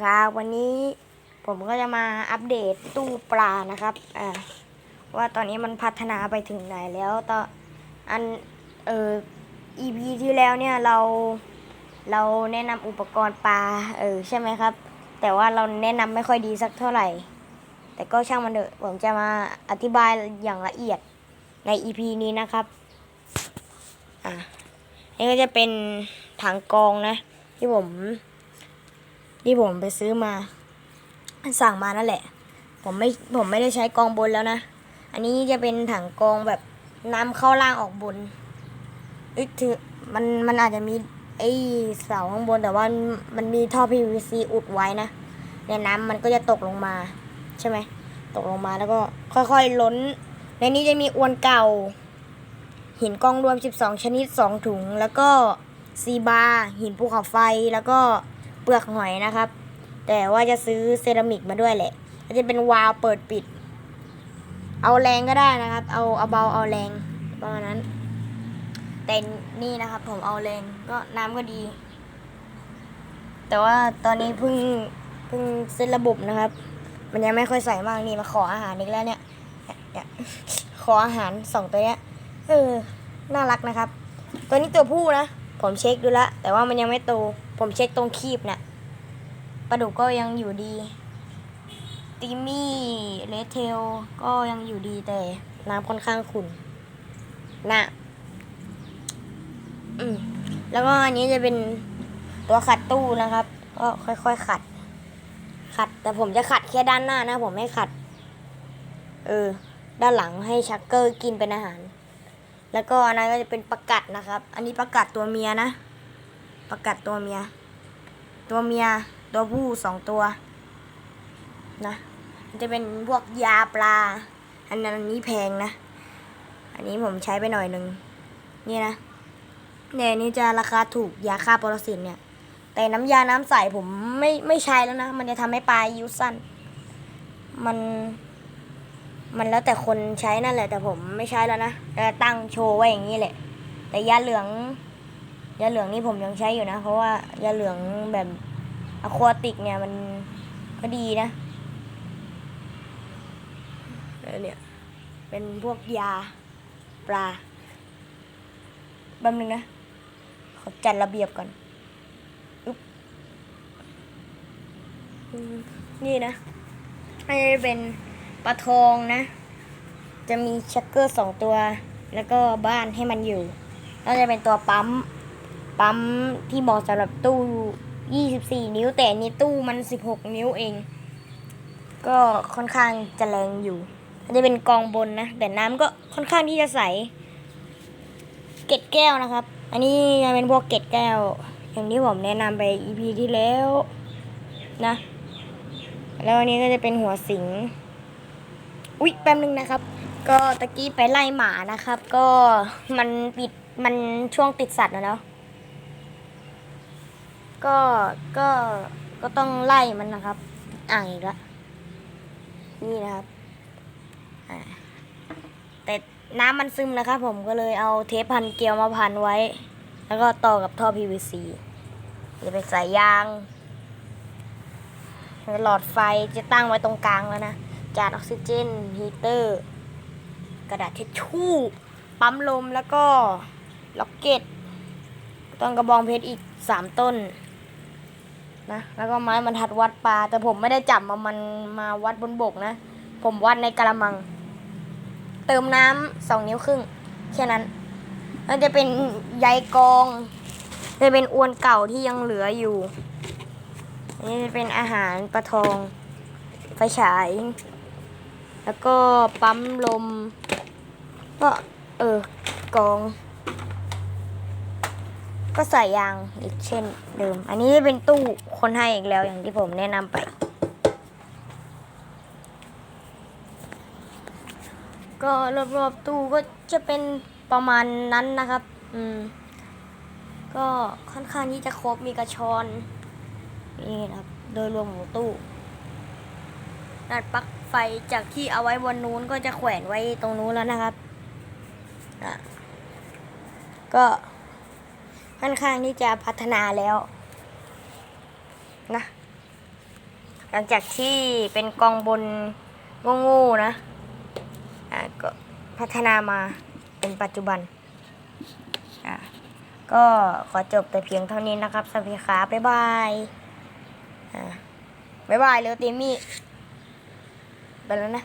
ครับวันนี้ผมก็จะมาอัปเดตตู้ปลานะครับอ่าว่าตอนนี้มันพัฒนาไปถึงไหนแล้วตอนอันเอ่อ EP ที่แล้วเนี่ยเราเราแนะนำอุปกรณ์ปลาเออใช่ไหมครับ แต่ว่าเราแนะนำไม่ค่อยดีสักเท่าไหร่ แต่ก็ช่างมันเถอะผมจะมาอธิบายอย่างละเอียดใน EP นี้นะครับอะนี่ก็จะเป็นถังกองนะ ที่ผม ที่ผมไปซื้อมา สั่งมานั่นแหละ ผมไม่ผมไม่ได้ใช้กองบนแล้วนะ อันนี้จะเป็นถังกองแบบน้ำเข้าล่างออกบนอ้ยถือมันมันอาจจะมีไอเสาข้างบนแต่ว่ามันมีท่อ PVC อุดไว้นะในน้ำมันก็จะตกลงมา ใช่ไหมตกลงมาแล้วก็ค่อยๆล้น ในนี้จะมีอวนเก่า หินกองรวม 12 ชนิด 2 ถุง แล้วก็ซีบา หินภูเขาไฟแล้วก็ เปลือกหอยนะครับ แต่ว่าจะซื้อเซรามิกมาด้วยแหละจะเป็นวาล์วเปิดปิด เอาแรงก็ได้นะครับ เอาเอาเบาเอาแรงประมาณนั้น แต่นี่นะครับ ผมเอาแรงก็น้ำก็ดี แต่ว่าตอนนี้เพิ่งเพิ่งเซตระบบนะครับ มันยังไม่ค่อยใส่มากนี่มาขออาหารอีกแล้วเนี่ยเนี่ยเนี่ยขออาหารสองตัวเนี้ยเออน่ารักนะครับ ตัวนี้ตัวผู้นะ ผมเช็คดูแล้วแต่ว่ามันยังไม่โต ผมเช็คตรงคีบนะ่ะปลาดุกก็ยังอยู่ดีติมี่เลเทลก็ยังอยู่ดีแต่น้ำค่อนข้างขุ่นนะอืมแล้วก็อันนี้จะเป็นตัวขัดตู้นะครับ ก็ค่อยๆขัด ขัด แต่ผมจะขัดแค่ด้านหน้านะ ผมไม่ขัด เออ ด้านหลังให้ชักเกอร์กินเป็นอาหาร แล้วก็อันนั้นก็จะเป็นประกัดนะครับ อันนี้ประกัดตัวเมียนะ ประกัดตัวเมีย ตัวเมีย ตัวผู้สองตัว นะมันจะเป็นพวกยาปลา อันนั้นอันนี้แพงนะ อันนี้ผมใช้ไปหน่อยหนึ่ง นี่นะเนี่ยนนี้จะราคาถูกยาฆ่าปรสิตเนี่ย แต่น้ำยาน้ำใสผมไม่ไม่ใช้แล้วนะ มันจะทำให้ปลาอายุสั้น มัน มันแล้วแต่คนใช้นั่นแหละ แต่ผมไม่ใช้แล้วนะแต่ตั้งโชว์ไว้อย่างนี้แหละ แต่ยาเหลืองยาเหลืองนี่ผมยังใช้อยู่นะ เพราะว่ายาเหลืองแบบอะควาติกเนี่ยมันก็ดีนะแล้วเนี่ย เป็นพวกยาปลาแป๊บนึงนะขอจัดระเบียบก่อนอุ๊บนี่นะอันนี้เป็น ปลาทองนะ จะมีชักเกอร์สองตัว แล้วก็บ้านให้มันอยู่แล้วจะเป็นตัวปั๊ม ปั๊มที่เหมาะสำหรับตู้ 24 นิ้ว แต่นี้ตู้มัน 16 นิ้วเอง ก็ค่อนข้างจะแรงอยู่จะเป็นกองบนนะ แต่น้ำก็ค่อนข้างที่จะใส เกล็ดแก้วนะครับ อันนี้จะเป็นพวกเกล็ดแก้ว อย่างที่ผมแนะนำไป EP ที่แล้วนะ แล้วอันนี้ก็จะเป็นหัวสิง อุ๊ยแป๊บนึงนะครับ ก็ตะกี้ไปไล่หมานะครับ ก็มันปิดมันช่วงติดสัตว์นะเนาะก็ก็ก็ต้องไล่มันนะครับ อ่างอีกแล้วนี่นะครับแต่น้ำมันซึมนะครับ ผมก็เลยเอาเทปพันเกลียวมาพันไว้ แล้วก็ต่อกับท่อ PVC จะเป็นสายยางหลอดไฟจะตั้งไว้ตรงกลางแล้วนะ จานออกซิเจนฮีเตอร์ กระดาษทิชชู่ ปั๊มลมแล้วก็ล็อกเก็ต ต้นกระบองเพชรอีกสามต้นนะแล้วก็ไม้บรรทัดวัดปลา แต่ผมไม่ได้จับมามันมาวัดบนบกนะ ผมวัดในกระมัง เติมน้ำสองนิ้วครึ่งแค่นั้นแล้วจะเป็นใยกอง จะเป็นอวนเก่าที่ยังเหลืออยู่อันนี้จะเป็นอาหารปลาทองไฟฉาย แล้วก็ปั๊มลม ก็เออกอง ก็ใส่ยางอีกเช่นเดิม อันนี้เป็นตู้คนให้อีกแล้วอย่างที่ผมแนะนำไป ก็รอบๆตู้ก็จะเป็นประมาณนั้นนะครับ อืม ก็ค่อนข้างที่จะครบมีกระชอนนี่นะครับ โดยรวมของตู้นัดปลั๊ก ไฟจากที่เอาไว้บนนู้นก็จะแขวนไว้ตรงนู้นแล้วนะครับอะก็ค่อนข้างที่จะพัฒนาแล้วนะหลังจากที่เป็นกองบนโง่ๆนะอ่าก็พัฒนามาเป็นปัจจุบันอ่าก็ขอจบแต่เพียงเท่านี้นะครับสวัสดีครับบ๊ายบายอ่าบ๊ายบายเร็วตีมี่ ไปแล้วนะ